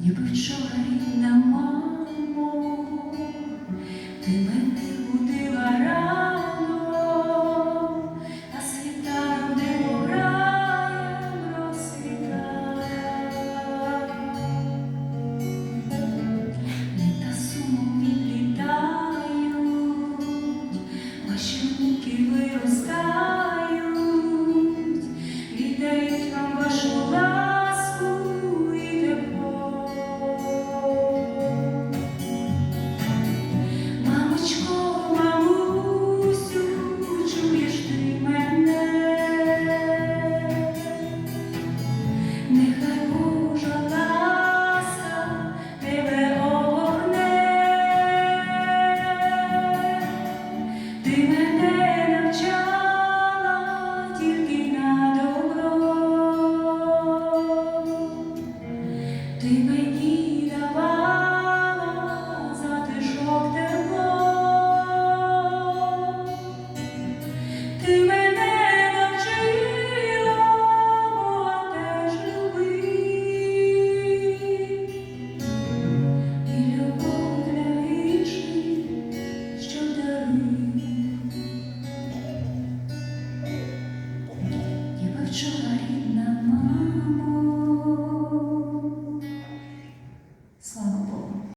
ніби човен на морі. Ти мені давала затишок тепло, ти мене навчила, а теж любов для вічних, що дарив.